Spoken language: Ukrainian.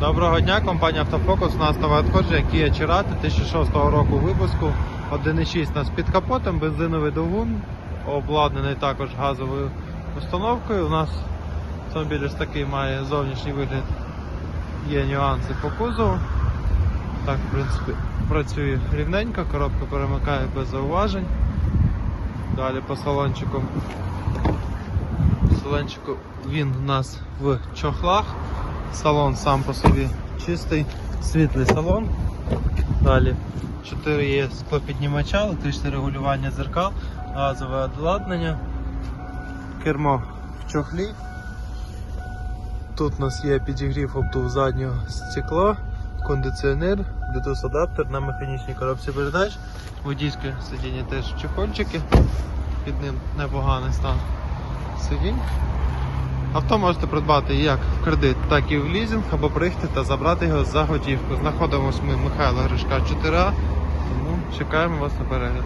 Доброго дня, компанія Автофокус. У нас нове надходження Kia Cerato 2006 року випуску. 1.6 у нас під капотом, бензиновий двигун, обладнаний також газовою установкою. У нас автомобіль ось такий має зовнішній вигляд. Є нюанси по кузову. Так, в принципі, працює рівненько, коробка перемикає без зауважень. Далі по салончику. Салончику він у нас в чохлах. Салон сам по собі чистий, світлий салон. Далі 4 є склопіднімача, електричне регулювання дзеркал, газове обладнання, кермо в чохлі. Тут у нас є підігрів обдув заднього стекла, кондиціонер, Bluetooth адаптер на механічній коробці передач, водійське сидіння теж чехольчики, під ним непоганий стан сидінь. Авто можете придбати як в кредит, так і в лізинг, або приїхати та забрати його за готівку. Знаходимося ми Михайла Гришка 4А, тому чекаємо вас на перегляд.